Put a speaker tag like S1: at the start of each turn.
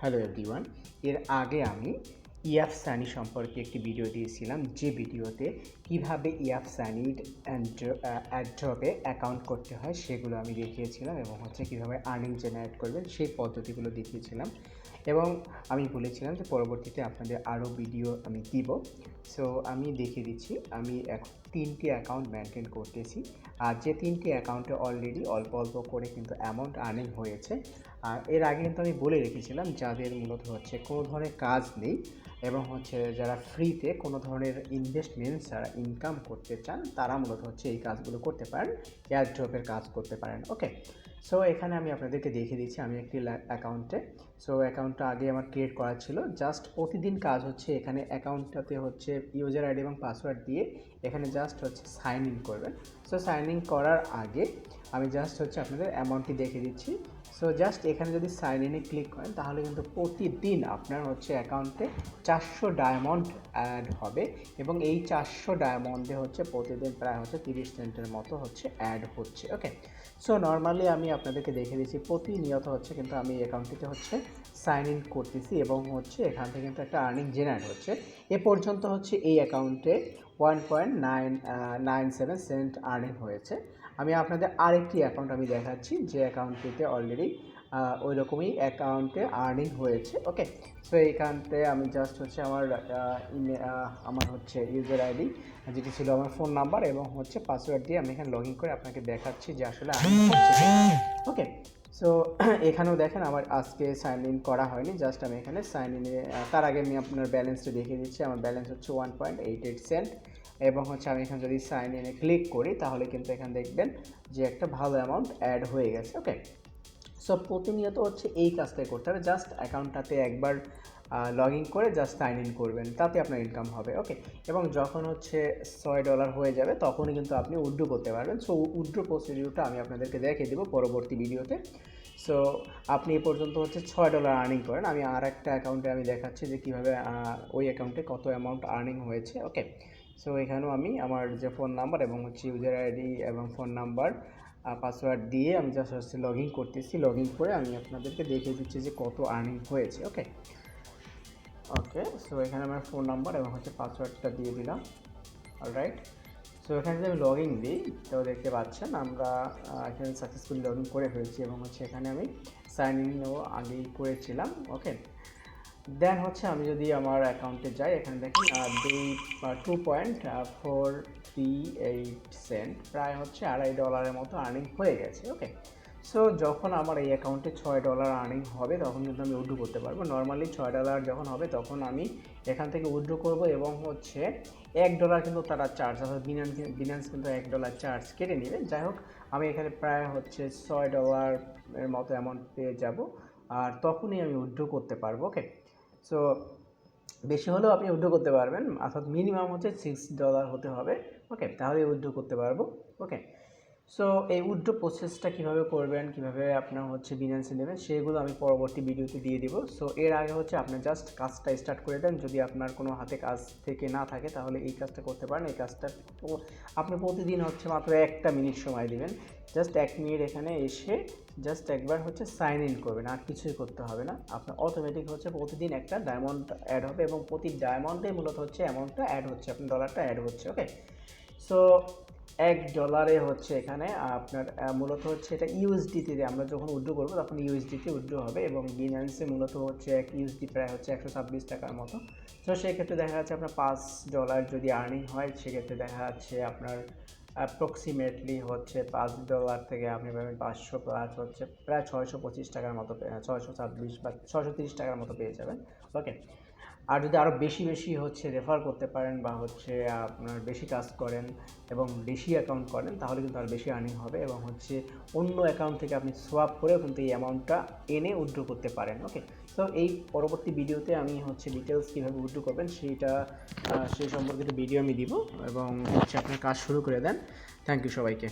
S1: Hello everyone এর আগে আমি ইয়াফ সানি সম্পর্কে একটি ভিডিও দিয়েছিলাম যে ভিডিওতে কীভাবে ইয়াফ সানির অ্যাড্রপে অ্যাকাউন্ট করতে হয় সেগুলো আমি দেখিয়েছিলাম এবং হচ্ছে কীভাবে আর্নিং জেনারেট করবেন সেই পদ্ধতিগুলো দেখিয়েছিলাম। এবং আমি বলেছিলাম যে পরবর্তীতে আপনাদের আরও ভিডিও আমি দিব। সো আমি দেখিয়ে দিচ্ছি, আমি এখন তিনটি অ্যাকাউন্ট মেনটেন করতেছি। আর যে তিনটি অ্যাকাউন্টে অলরেডি অল্প অল্প করে কিন্তু অ্যামাউন্ট আর্নিং হয়েছে। আর এর আগে কিন্তু আমি বলে রেখেছিলাম যাদের মূলত হচ্ছে কোনো ধরনের কাজ নেই এবং হচ্ছে যারা ফ্রিতে কোনো ধরনের ইনভেস্টমেন্ট যারা ইনকাম করতে চান, তারা মূলত হচ্ছে এই কাজগুলো করতে পারেন এয়ার ড্রপের কাজ করতে পারেন ওকে সো এখানে আমি আপনাদেরকে দেখিয়ে দিচ্ছি আমি একটি অ্যাকাউন্টে সো অ্যাকাউন্টটা আগে আমার ক্রিয়েট করা ছিল। জাস্ট প্রতিদিন কাজ হচ্ছে এখানে অ্যাকাউন্টটাতে হচ্ছে ইউজার আইডি এবং পাসওয়ার্ড দিয়ে এখানে জাস্ট হচ্ছে সাইন ইন করবেন। সো সাইন ইন করার আগে আমি জাস্ট হচ্ছে আপনাদের অ্যামাউন্টটি দেখিয়ে দিচ্ছি। সো জাস্ট এখানে যদি সাইন ইনে ক্লিক করেন, তাহলে কিন্তু প্রতিদিন আপনার হচ্ছে অ্যাকাউন্টে চারশো ডায়মন্ড অ্যাড হবে এবং এই চারশো ডায়মন্ডে হচ্ছে প্রতিদিন প্রায় হচ্ছে তিরিশ সেন্টের মতো হচ্ছে অ্যাড হচ্ছে ওকে সো নর্মালি আমি আপনাদেরকে দেখে দিচ্ছি, প্রতিনিয়ত হচ্ছে কিন্তু আমি এই অ্যাকাউন্টটিতে হচ্ছে সাইন ইন করতেছি এবং হচ্ছে এখান থেকে কিন্তু একটা আর্নিং জেনারেট হচ্ছে। এ পর্যন্ত হচ্ছে এই অ্যাকাউন্টে one point nine nine seven cent earning হয়েছে। আমি আপনাদের আরেকটি অ্যাকাউন্ট আমি দেখাচ্ছি, যে অ্যাকাউন্টটিতে অলরেডি ওই রকমই অ্যাকাউন্টে আর্নিং হয়েছে ওকে সো এইখানতে আমি জাস্ট হচ্ছে আমার আমার হচ্ছে ইউজার আইডি যেটি ছিল আমার ফোন নাম্বার এবং হচ্ছে পাসওয়ার্ড দিয়ে আমি এখানে লগ ইন করে আপনাকে দেখাচ্ছি যে আসলে ওকে সো এখানেও দেখেন আমার আজকে সাইন ইন করা হয়নি জাস্ট আমি এখানে সাইন ইনে তার আগে আমি আপনার ব্যালেন্সটা দেখিয়ে দিচ্ছি, আমার ব্যালেন্স হচ্ছে one point eight eight cent এবং হচ্ছে আমি এখানে যদি সাইন ইনে ক্লিক করি, তাহলে কিন্তু এখানে দেখবেন যে একটা ভালো অ্যামাউন্ট অ্যাড হয়ে গেছে ওকে সো প্রতিনিয়ত হচ্ছে এই কাজটাই করতে হবে। জাস্ট অ্যাকাউন্টটাতে একবার লগ ইন করে জাস্ট সাইন ইন করবেন, তাতে আপনার ইনকাম হবে ওকে এবং যখন হচ্ছে ছয় ডলার হয়ে যাবে, তখনই কিন্তু আপনি উড্রো করতে পারবেন। সো উড্রো প্রসিডিউরটা আমি আপনাদেরকে দেখিয়ে দেবো পরবর্তী ভিডিওতে সো আপনি এ পর্যন্ত হচ্ছে ছয় ডলার আর্নিং করেন। আমি আর একটা অ্যাকাউন্টে আমি দেখাচ্ছি যে কীভাবে ওই অ্যাকাউন্টে কত অ্যামাউন্ট আর্নিং হয়েছে ওকে সো এখানেও আমি আমার যে ফোন নাম্বার এবং হচ্ছে ইউজার আইডি এবং ফোন নাম্বার পাসওয়ার্ড দিয়ে আমি জাস্ট হচ্ছে লগ ইন করতেছি। লগ ইন করে আমি আপনাদেরকে দেখিয়ে দিচ্ছি যে কত আর্নিং হয়েছে ওকে ওকে সো এখানে আমার ফোন নাম্বার এবং হচ্ছে পাসওয়ার্ডটা দিয়ে দিলাম। অলরাইট সো এখানে যদি আমি লগ ইন দিই তো দেখতে পাচ্ছেন, আমরা এখানে সাকসেসফুলি লগ ইন করে ফেলেছি এবং হচ্ছে এখানে আমি সাইন ইনও আগেই করেছিলাম ওকে দেন হচ্ছে আমি যদি আমার অ্যাকাউন্টে যাই, এখানে দেখেন দুই two point four three eight cent প্রায় হচ্ছে আড়াই ডলারের মতো আর্নিং হয়ে গেছে ওকে সো যখন আমার এই অ্যাকাউন্টে ছয় ডলার আর্নিং হবে, তখন কিন্তু আমি উইড্রো করতে পারব। নর্মালি ছয় ডলার যখন হবে, তখন আমি এখান থেকে উইড্রো করব এবং হচ্ছে এক ডলার কিন্তু তারা চার্জ অর্থাৎ বিনান্স বিনান্স কিন্তু এক ডলার চার্জ কেটে নেবে। যাই হোক, আমি এখানে প্রায় হচ্ছে ছয় ডলারের মতো অ্যামাউন্ট পেয়ে যাব, আর তখনই আমি উইড্রো করতে পারব ওকে সো বেশি হলেও আপনি উইড্রো করতে পারবেন, অর্থাৎ মিনিমাম হচ্ছে সিক্স ডলার হতে হবে ওকে তাহলে উইড্রো করতে পারব ওকে সো এই উইড্রো প্রসেসটা কীভাবে করবেন, কীভাবে আপনার হচ্ছে বিনান্সে নেবেন, সেগুলো আমি পরবর্তী ভিডিওতে দিয়ে দিব। সো এর আগে হচ্ছে আপনি জাস্ট কাজটা স্টার্ট করে দেন। যদি আপনার কোনো হাতে কাজ থেকে না থাকে, তাহলে এই কাজটা করতে পারেন। এই কাজটা আপনি প্রতিদিন হচ্ছে মাত্র একটা মিনিট সময় দিবেন। জাস্ট এক মিনিট এখানে এসে জাস্ট একবার হচ্ছে সাইন ইন করবেন। আর কিছুই করতে হবে না। আপনার অটোমেটিক হচ্ছে প্রতিদিন একটা ডায়মন্ড অ্যাড হবে এবং প্রতি ডায়মন্ডে মূলত হচ্ছে অ্যামাউন্টটা অ্যাড হচ্ছে। আপনার ডলারটা অ্যাড হচ্ছে ওকে সো এক ডলারে হচ্ছে এখানে, আপনার মূলত হচ্ছে এটা ইউএসডিতে আমরা যখন উইড্রো করব তখন ইউএসডিতে উইড্রো হবে এবং বিনান্সে মূলত হচ্ছে এক ইউএসডি প্রায় হচ্ছে একশো ছাব্বিশ টাকার মতো। তো সেক্ষেত্রে দেখা যাচ্ছে আপনার পাঁচ ডলার যদি আর্নিং হয়, সেক্ষেত্রে দেখা যাচ্ছে আপনার অ্যাপ্রক্সিমেটলি হচ্ছে পাঁচ ডলার থেকে আপনি পাবেন পাঁচশো প্লাস হচ্ছে প্রায় ছয়শো পঁচিশ টাকার মতো, ছয়শো ছাব্বিশ বা ছয়শো তিরিশ টাকার মতো পেয়ে যাবেন। ওকে আর যদি আরও বেশি বেশি হচ্ছে রেফার করতে পারেন বা হচ্ছে আপনার বেশি কাজ করেন এবং বেশি অ্যাকাউন্ট করেন, তাহলে কিন্তু আর বেশি আর্নিং হবে এবং হচ্ছে অন্য অ্যাকাউন্ট থেকে আপনি সোয়াপ করেও কিন্তু এই অ্যামাউন্টটা এনে উইড্রো করতে পারেন ওকে তো এই পরবর্তী ভিডিওতে আমি হচ্ছে ডিটেলস কীভাবে উইড্রো করবেন সেইটা সেই সম্পর্কিত ভিডিও আমি দিব এবং হচ্ছে আপনার কাজ শুরু করে দেন। থ্যাংক ইউ সবাইকে।